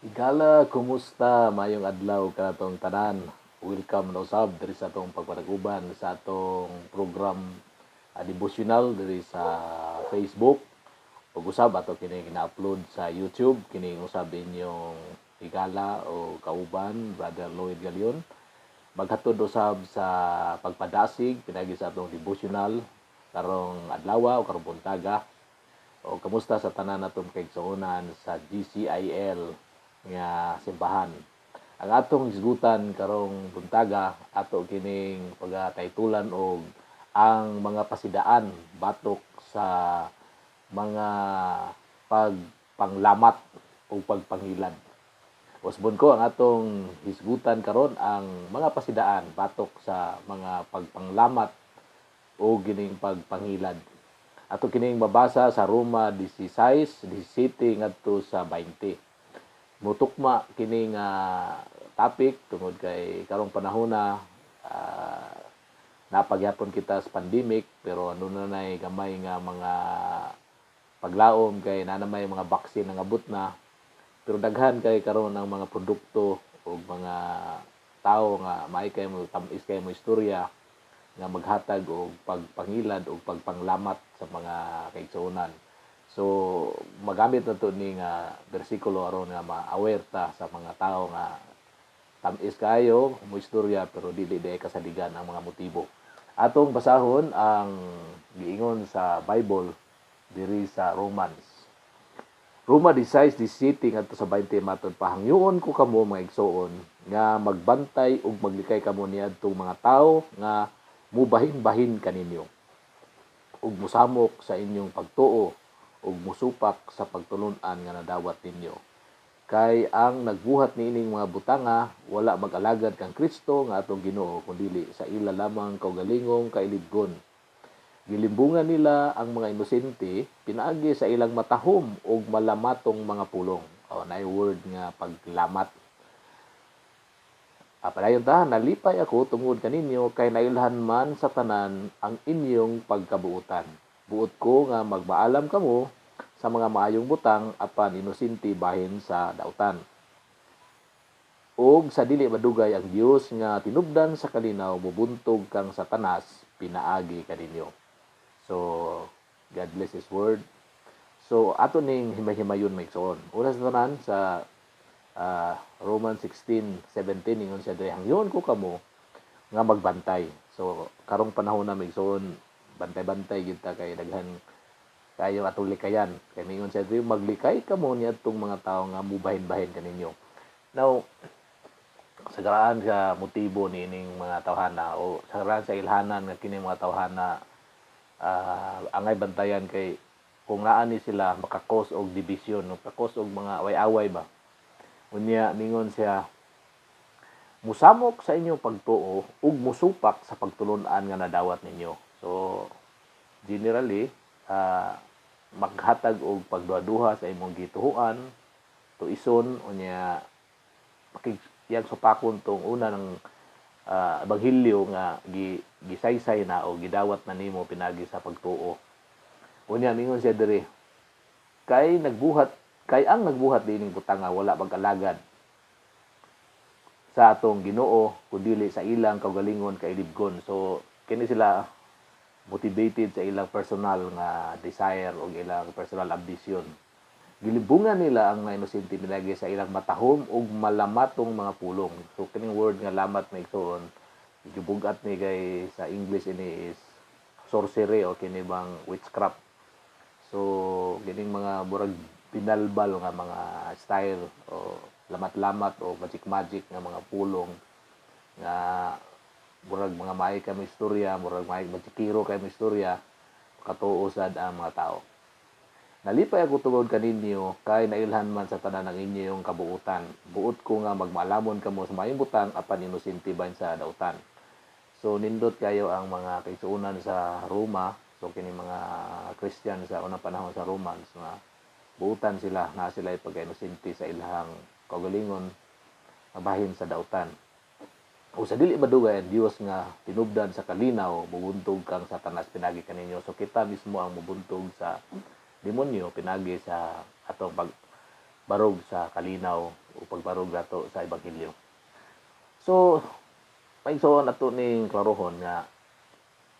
Igala, kumusta? Mayong adlaw ka atong tanan. Welcome na usab diri sa atong pagpanaguban sa atong program uh, devotional diri sa Facebook. Ug usab ato kini gina-upload sa YouTube kini usab inyong igala o kauban Brother Lloyd Galion. Maghatod usab sa pagpadasig pinagi sa atong devotional karong adlaw o karong buntaga o kamusta sa tanan natong kaigsuonan sa GCIL nga simbahan. Ang atong isgutan karong buntaga ato kining pagataytulan og ang mga pasidaan batok sa mga pagpanglamat o pagpangilad. Usbon ko ang atong hisgutan karon ang mga pasidaan batok sa mga pagpanglamat o gining pagpangilad. Ato kining mabasa sa Roma 16, 17 ngadto sa 20 mutukma kini nga topic tungod kay karong panahon na uh, napagyapon kita sa pandemic pero ano na nay gamay nga mga paglaom kay nanamay mga vaccine nga abot na. Pero daghan kay karon ang mga produkto o mga tao nga may kay mo tamis kay mo istorya nga maghatag og pagpangilad o pagpanglamat sa mga kaigsuonan So magamit na to ni nga bersikulo aron nga ma-aware ta sa mga tao nga tamis kayo mo istorya pero dili di kasaligan ang mga motibo. Atong basahon ang giingon sa Bible diri sa Romans. Roma 16:17 ngadto sa 20 matod pahangyoon ko kamo mga igsoon nga magbantay ug maglikay kamo niadtong mga tao nga mubahin-bahin kaninyo ug musamok sa inyong pagtuo ug musupak sa pagtulunan nga nadawat ninyo. Kay ang nagbuhat niining mga butanga wala mag-alagad kang Kristo nga atong Ginoo kundi sa ila lamang kaugalingong kailibgon. Gilimbungan nila ang mga inosente pinaagi sa ilang matahom ug malamatong mga pulong. O na word nga paglamat. Apadayon ta, nalipay ako tungod kaninyo kay nailhan man sa tanan ang inyong pagkabuutan buot ko nga magmaalam kamo sa mga maayong butang apan inusinti bahin sa dautan. Og sa dili madugay ang Dios nga tinubdan sa kalinaw mubuntog kang satanas pinaagi kaninyo. So God bless his word. So ato ning himay-himayon may igsoon. Una sa tanan sa uh, Romans 16:17 ingon siya diri hangyon ko kamo nga magbantay. So karong panahon na may igsoon bantay-bantay gid ta kay daghan kayo atong likayan. Kay mingon sa maglikay kamo ni atong mga tawo nga mubahin-bahin kaninyo now sa garaan sa motibo ni ining mga tawhana o sa garaan sa ilhanan nga kini mga tawhana uh, angay bantayan kay kung naa ni sila makakos og division makakos og mga away-away ba? Unya mingon siya musamok sa inyong pagtuo ug musupak sa pagtulunan nga nadawat ninyo. So, generally, uh, maghatag og pagduha-duha sa imong gituhuan, tuison, unya, makikiyag supakon tong una ng uh, ebanghelyo nga gi, gisaysay na o gidawat na nimo pinagi sa pagtuo. Unya, mingon siya diri, kay nagbuhat, kay ang nagbuhat dining butanga wala pag-alagad sa atong Ginoo kundi sa ilang kaugalingon kay libgon. So kini sila motivated sa ilang personal nga desire o ilang personal ambition. Gilibungan nila ang mga inosente pinagi sa ilang matahom ug malamatong mga pulong. So kining word nga lamat na igsoon, gibugat ni kay sa English ini is sorcery o kini bang witchcraft. So kining mga burag pinalbal nga mga style o lamat-lamat o magic-magic nga mga pulong nga murag mga may kami istorya, murag may magsikiro kay istorya, katuo sad ang mga tao. Nalipay ako tungod kaninyo kay nailhan man sa tanan ng inyong kabuutan. Buot ko nga magmalamon kamo sa mayong butang apan inusinti ban sa dautan. So nindot kayo ang mga kaisuunan sa Roma, so kini mga Christian sa unang panahon sa Romans nga buutan sila na sila pagka-inusinti sa ilahang kaugalingon mabahin sa dautan o sa dili madugay ang Dios nga tinubdan sa kalinaw mubuntog kang satanas pinagi kaninyo so kita mismo ang mubuntog sa demonyo pinagi sa atong pag barog sa kalinaw o pagbarog nato sa ebanghelyo. So, paigsoon ato ning klarohon nga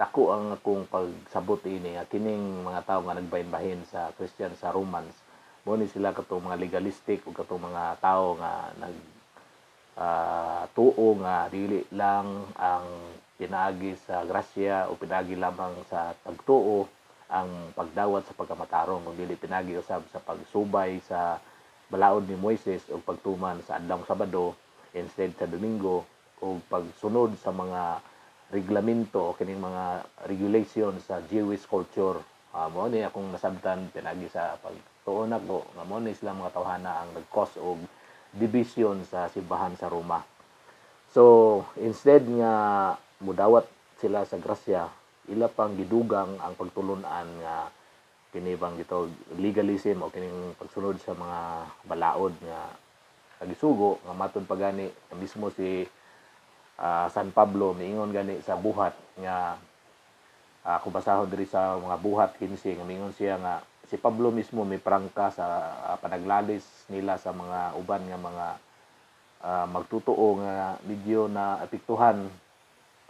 dako ang akong pagsabot ini nga kining mga tao nga nagbahin-bahin sa Christian sa Romans mo ni sila kato mga legalistic o kato mga tao nga nag ah, tuo nga dili lang ang pinaagi sa grasya o pinaagi lamang sa pagtuo ang pagdawat sa pagkamatarong kung dili pinagi usab sa pagsubay sa balaod ni Moises o pagtuman sa adlaw Sabado instead sa Domingo o pagsunod sa mga reglamento o kining mga regulation sa Jewish culture. Uh, mo ni akong nasabtan pinagi sa pagtuon ako nga mo ni sila mga tawhana ang nag-cause og division sa simbahan sa Roma. So instead nga mudawat sila sa grasya ila pang gidugang ang pagtulunan nga kini bang dito legalism o kining pagsunod sa mga balaod nga kagisugo nga matud pa gani mismo si ah, San Pablo miingon gani sa buhat nga uh, kung basahon diri sa mga buhat 15 nga miingon siya nga si Pablo mismo may prangka sa ah, panaglalis nila sa mga uban nga mga ah, magtutuo nga medyo na apektuhan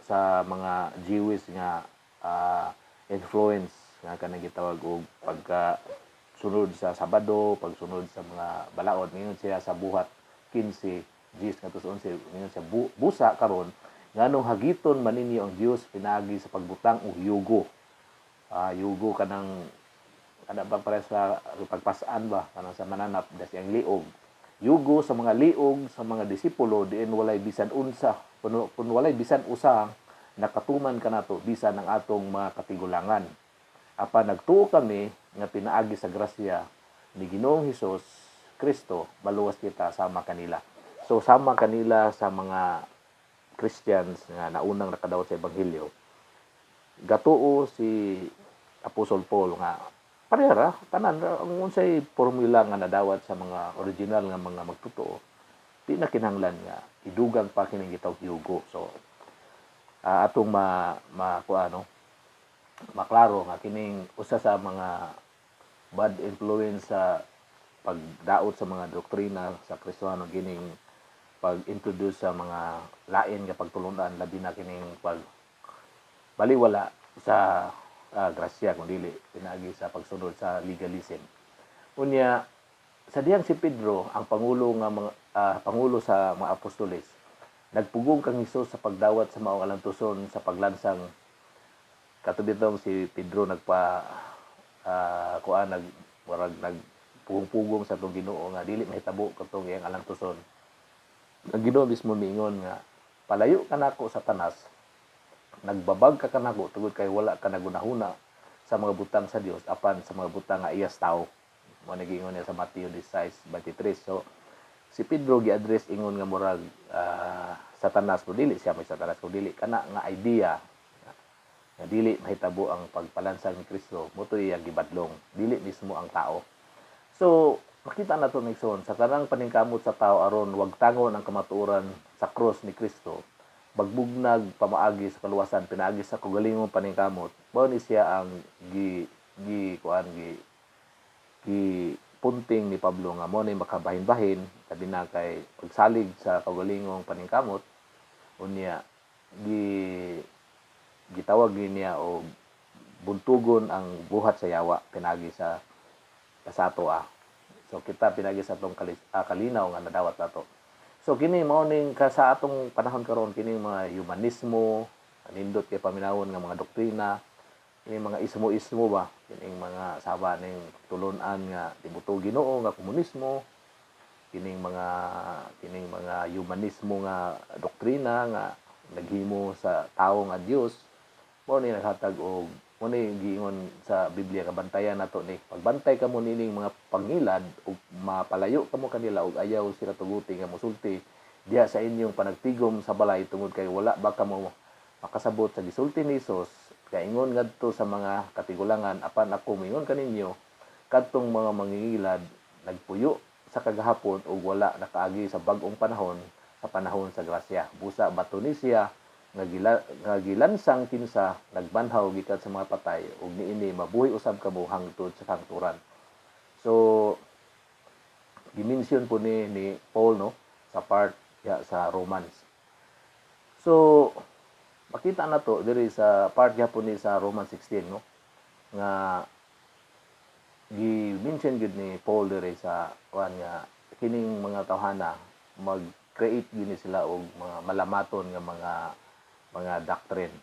sa mga Jewish nga ah, influence nga kanang gitawag og pagka sunod sa Sabado, pagsunod sa mga balaod, ngayon siya sa buhat 15, Gis nga tus 11, ngayon siya bu, busa karon. Nganong hagiton man ninyo ang Dios pinagi sa pagbutang og yugo. Ah, yugo kanang kada ba para sa pagpasaan ba? Kanang sa mananap das ang liog. Yugo sa mga liog sa mga disipulo diin walay bisan unsa. Kun, kun walay bisan usa nakatuman kanato bisan ang atong mga katigulangan. Apan nagtuo kami nga pinaagi sa grasya ni Ginoong Hesus Kristo baluwas kita sama kanila. So sama kanila sa mga Christians nga naunang nakadawat sa ebanghelyo gatuo si Apostol Paul nga parehara tanan ang unsay formula nga nadawat sa mga original nga mga magtutuo di na kinahanglan nga idugang pa kining gitawag yugo. So ah, atong ma, ma kuano maklaro nga kining usa sa mga bad influence sa pagdaot sa mga doktrina sa Kristiyano gining pag-introduce sa mga lain nga pagtulunan labi na kining pag baliwala sa ah, grasya kung dili pinagi sa pagsunod sa legalism. Unya sa diyang si Pedro ang pangulo nga mga ah, pangulo sa mga apostoles nagpugong kang Hesus sa pagdawat sa maong alantuson sa paglansang. Katubit daw si Pedro nagpa uh, kuan nag warag nag pugong-pugong sa tong Ginoo nga dili mahitabo katong iyang alantuson. Ang Ginoo mismo miingon nga palayo ka nako sa tanas nagbabag ka kanako tungod kay wala ka nagunahuna sa mga butang sa Dios apan sa mga butang nga iyas tao. Mo nagingon niya sa Mateo 16:23 so si Pedro gi-address ingon nga murag ah, satanas ko dili siya may satanas ko dili. Kana nga idea nga dili mahitabo ang pagpalansang ni Kristo motoy ang gibadlong. Dili mismo ang tao. So makita nato Nixon sa tanang paningkamot sa tao aron wag tangon ang kamatuoran sa cross ni Kristo bagbugnag pamaagi sa kaluwasan pinaagi sa kagalingong paningkamot mao ni siya ang gi gi kuan gi gi punting ni Pablo nga mo ni makabahin-bahin sabi na kay pagsalig sa kagalingong paningkamot unya gi gitawag niya o buntugon ang buhat sa yawa pinagi sa kasato ah. So kita pinagi sa kalis, ah, kalinaw nga nadawat nato. So kini mao ning ka sa atong panahon karon. Kini mga humanismo, nindot kay paminawon nga mga doktrina, kini mga ismo-ismo ba, kini mga saba ning tulunan nga tibuto Ginoo nga komunismo, kining mga kining mga humanismo nga doktrina nga naghimo sa tawo nga Dios mo ni naghatag og mo ni giingon sa Biblia kabantayan nato ni. Pagbantay kamo nining mga pangilad ug mapalayo kamo kanila og ayaw sila tuguti nga mosulti diha sa inyong panagtigom sa balay tungod kay wala ba kamo makasabot sa gisulti ni Hesus kay ingon ngadto sa mga katigulangan apan ako mingon kaninyo kadtong mga mangingilad nagpuyo sa kagahapon ug wala nakaagi sa bag-ong panahon sa panahon sa grasya. Busa bato nga gila, nga gilansang kinsa nagbanhaw gikan sa mga patay ug niini mabuhi usab kamo hangtod sa kangturan. So gimension po ni ni Paul no sa part ya, sa Romans. So makita na to diri sa part gyapon ni sa Romans 16 no nga gi-mention gid ni Paul diri sa kuan nga kining mga tawhana mag-create gini sila og mga malamaton nga mga mga doctrine.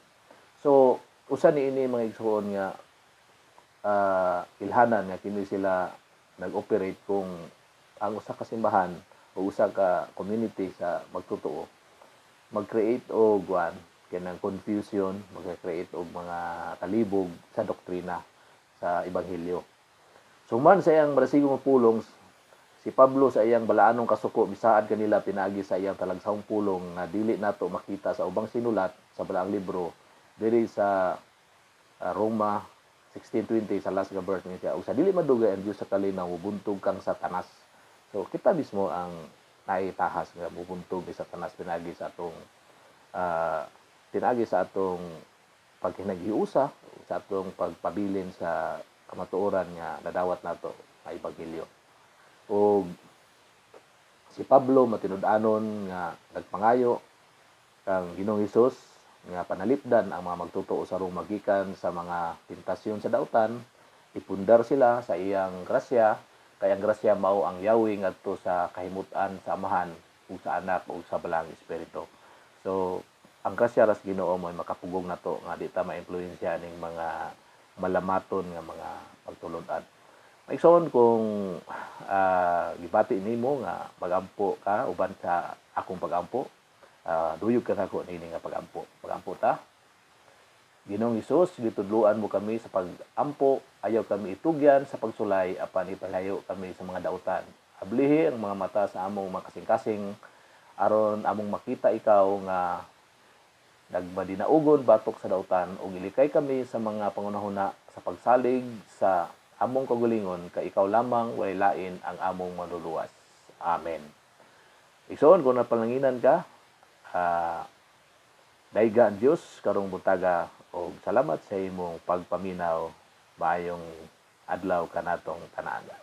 So usa ni ini mga igsoon nga ah, ilhanan nga kini sila nag-operate kung ang usa ka simbahan o usa ka community sa magtotoo mag-create og guan kanang confusion, mag-create og mga talibog sa doktrina sa ebanghelyo. So man sa iyang brasigong pulong si Pablo sa iyang balaanong kasuko bisaad kanila pinagi sa iyang talagsahong pulong nga dili nato makita sa ubang sinulat sa balaang libro diri sa ah, Roma 16:20 sa last nga verse niya ug sa dili madugay ang Dios sa kalinaw mubuntog kang satanas. So kita mismo ang naitahas nga mubuntog ni satanas pinagi sa atong ah, pinagi sa atong paghinaghiusa sa atong pagpabilin sa kamatuoran nga nadawat nato nga ebanghelyo. O si Pablo matinud-anon nga nagpangayo kang Ginoong Hesus nga panalipdan ang mga magtotoo sa rong magikan sa mga tentasyon sa dautan ipundar sila sa iyang grasya kay ang grasya mao ang yawi ngadto sa kahimutan sa amahan ug sa anak ug sa balang espiritu. So ang grasya ras Ginoo mo makapugong nato nga di ta maimpluwensya ning mga malamaton nga mga pagtulod-an. Maigsoon kung ah, gibati nimo nga magampo ka uban sa akong pagampo, ah, duyog ka nako nini nga pagampo. Pagampo ta. Ginoong Hesus, gitudluan mo kami sa pagampo, ayaw kami itugyan sa pagsulay apan ipalayo kami sa mga dautan. Ablihi ang mga mata sa among makasing-kasing aron among makita ikaw nga nagmadinaugon batok sa dautan ug ilikay kami sa mga pangunahuna sa pagsalig sa among kagulingon kay ikaw lamang walay lain ang among manluluwas. Amen. Igsoon kung napalanginan ka, ah, daiga ang Dios karong butaga og salamat sa imong pagpaminaw maayong adlaw kanatong tanan.